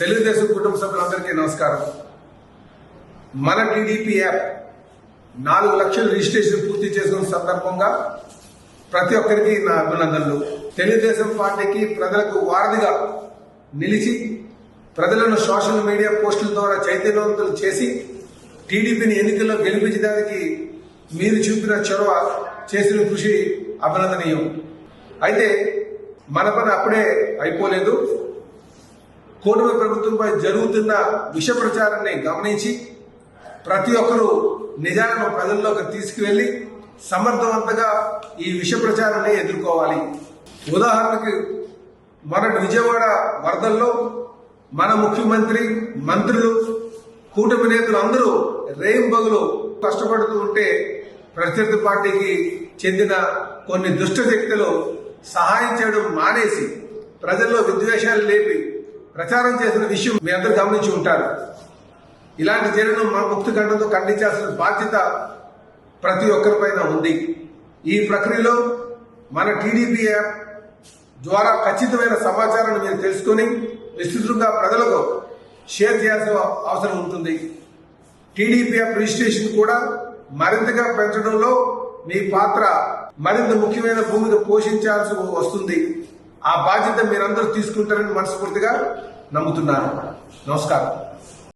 తెలుగుదేశం కుటుంబ సభ్యులందరికీ నమస్కారం. మన టీడీపీ యాప్ నాలుగు లక్షల రిజిస్ట్రేషన్ పూర్తి చేసుకున్న సందర్భంగా ప్రతి ఒక్కరికి నా అభినందనలు. తెలుగుదేశం పార్టీకి ప్రజలకు వారధిగా నిలిచి ప్రజలను సోషల్ మీడియా పోస్టుల ద్వారా చైతన్యవంతులు చేసి టీడీపీని ఎన్నికల్లో గెలిపించడానికి మీరు చూపిన చొరవ చేసిన కృషి అభినందనీయం. అయితే మన పని అప్పుడే అయిపోలేదు. కూటమి ప్రభుత్వంపై జరుగుతున్న విష ప్రచారాన్ని గమనించి ప్రతి ఒక్కరూ నిజాలను ప్రజల్లోకి తీసుకువెళ్ళి సమర్థవంతంగా ఈ విష ప్రచారాన్ని ఎదుర్కోవాలి. ఉదాహరణకి మొన్నటి విజయవాడ వరదల్లో మన ముఖ్యమంత్రి మంత్రులు కూటమి నేతలు అందరూ రేయింబగులు కష్టపడుతూ ఉంటే ప్రత్యర్థి పార్టీకి చెందిన కొన్ని దుష్ట శక్తులు సహాయం చేయడం మానేసి ప్రజల్లో విద్వేషాలు లేపి ప్రచారం చేసిన విషయం మీ అందరూ గమనించి ఉంటారు. ఇలాంటి చర్యను మా ముక్తి గంటతో ఖండించాల్సిన బాధ్యత ప్రతి ఒక్కరిపైన ఉంది. ఈ ప్రక్రియలో మన టీడీపీ యాప్ ద్వారా ఖచ్చితమైన సమాచారాన్ని మీరు తెలుసుకొని విస్తృతంగా ప్రజలకు షేర్ చేయాల్సిన అవసరం ఉంటుంది. టీడీపీ యాప్ రిజిస్ట్రేషన్ కూడా మరింతగా పెంచడంలో మీ పాత్ర మరింత ముఖ్యమైన భూమిక పోషించాల్సి వస్తుంది. ఆ బాధ్యత మీరందరూ తీసుకుంటారని మనస్ఫూర్తిగా నమ్ముతున్నాను. నమస్కారం.